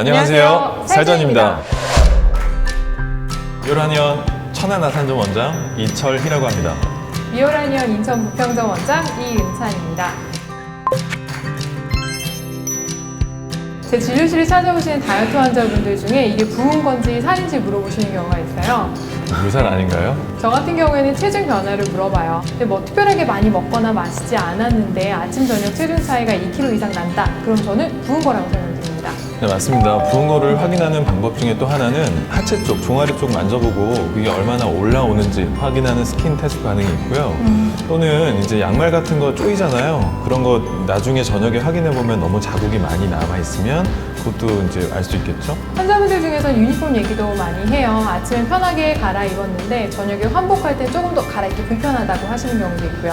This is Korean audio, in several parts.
안녕하세요. 살전입니다. 11년 천안아산점 원장 이철희라고 합니다. 미오라니언 인천 부평점 원장 이은찬입니다. 제 진료실을 찾아오시는 다이어트 환자분들 중에 이게 부은 건지 살인지 물어보시는 경우가 있어요. 물살 아닌가요? 저 같은 경우에는 체중 변화를 물어봐요. 근데 뭐 특별하게 많이 먹거나 마시지 않았는데 아침 저녁 체중 차이가 2kg 이상 난다. 그럼 저는 부은 거라고 설명드립니다. 네, 맞습니다. 부은 거를 확인하는 방법 중에 또 하나는 하체 쪽, 종아리 쪽 만져보고 그게 얼마나 올라오는지 확인하는 스킨 테스트 반응이 있고요. 또는 이제 양말 같은 거 쪼이잖아요. 그런 거 나중에 저녁에 확인해 보면 너무 자국이 많이 남아 있으면 그것도 이제 알 수 있겠죠. 환자분들 중에서 유니폼 얘기도 많이 해요. 아침엔 편하게 갈아입었는데 저녁에 환복할 때 조금 더 갈아입기 불편하다고 하시는 경우도 있고요.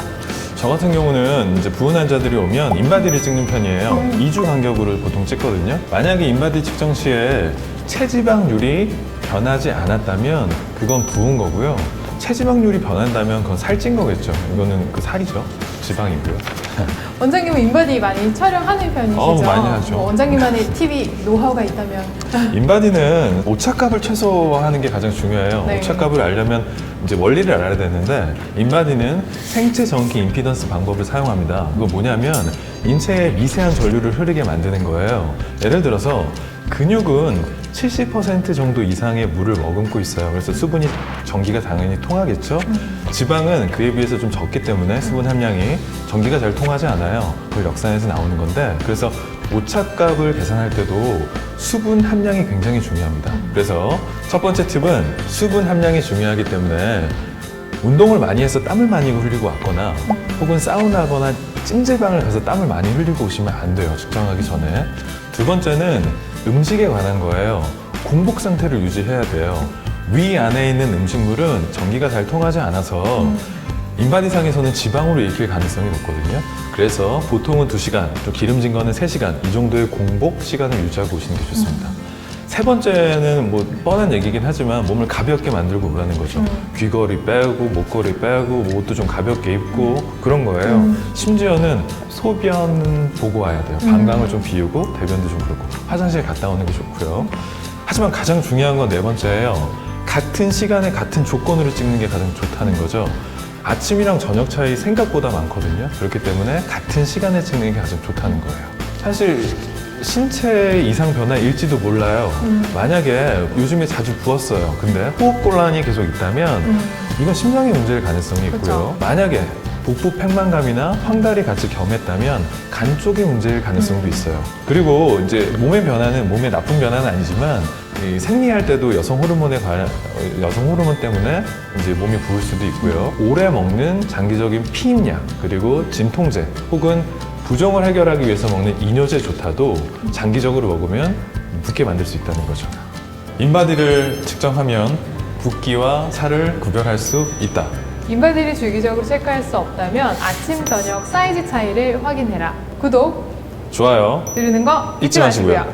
저 같은 경우는 이제 부은 환자들이 오면 인바디를 찍는 편이에요. 2주 간격으로 보통 찍거든요. 만약에 인바디 측정 시에 체지방률이 변하지 않았다면 그건 부은 거고요. 체지방률이 변한다면 그건 살찐 거겠죠. 이거는 그 살이죠. 지방이고요. 원장님은 인바디 많이 촬영하는 편이시죠? 어우, 많이 하죠. 뭐 원장님만의 TV 노하우가 있다면 인바디는 오차값을 최소화하는 게 가장 중요해요. 네. 오차값을 알려면 이제 원리를 알아야 되는데 인바디는 생체 전기 임피던스 방법을 사용합니다. 그거 뭐냐면 인체에 미세한 전류를 흐르게 만드는 거예요. 예를 들어서 근육은 70% 정도 이상의 물을 머금고 있어요. 그래서 수분이 전기가 당연히 통하겠죠. 지방은 그에 비해서 좀 적기 때문에 수분 함량이 전기가 잘 통하지 않아요. 그걸 역산해서 나오는 건데 그래서 오차값을 계산할 때도 수분 함량이 굉장히 중요합니다. 그래서 첫 번째 팁은 수분 함량이 중요하기 때문에 운동을 많이 해서 땀을 많이 흘리고 왔거나 혹은 사우나거나 찜질방을 가서 땀을 많이 흘리고 오시면 안 돼요. 측정하기 전에. 두 번째는 음식에 관한 거예요. 공복 상태를 유지해야 돼요. 위 안에 있는 음식물은 전기가 잘 통하지 않아서 인바디상에서는 지방으로 읽힐 가능성이 높거든요. 그래서 보통은 2시간, 좀 기름진 거는 3시간, 이 정도의 공복 시간을 유지하고 오시는 게 좋습니다. 세 번째는 뭐 뻔한 얘기긴 하지만 몸을 가볍게 만들고 오라는 거죠. 귀걸이 빼고, 목걸이 빼고, 뭐 옷도 좀 가볍게 입고 그런 거예요. 심지어는 소변 보고 와야 돼요. 방광을 좀 비우고, 대변도 좀 그렇고, 화장실 갔다 오는 게 좋고요. 하지만 가장 중요한 건 네 번째예요. 같은 시간에 같은 조건으로 찍는 게 가장 좋다는 거죠. 아침이랑 저녁 차이 생각보다 많거든요. 그렇기 때문에 같은 시간에 찍는 게 가장 좋다는 거예요. 사실 신체 이상 변화일지도 몰라요. 만약에 요즘에 자주 부었어요. 근데 호흡 곤란이 계속 있다면 이건 심장의 문제일 가능성이 있고요. 그쵸. 만약에 복부 팽만감이나 황달이 같이 겸했다면 간 쪽의 문제일 가능성도 있어요. 그리고 이제 몸의 변화는 몸의 나쁜 변화는 아니지만 이 생리할 때도 여성 호르몬에 관한 어, 여성 호르몬 때문에 이제 몸이 부을 수도 있고요. 오래 먹는 장기적인 피임약 그리고 진통제 혹은 부종을 해결하기 위해서 먹는 이뇨제조차도 장기적으로 먹으면 붓게 만들 수 있다는 거죠. 인바디를 측정하면 붓기와 살을 구별할 수 있다. 인바디를 주기적으로 체크할 수 없다면 아침 저녁 사이즈 차이를 확인해라. 구독 좋아요. 누르는 거 잊지 마시고요.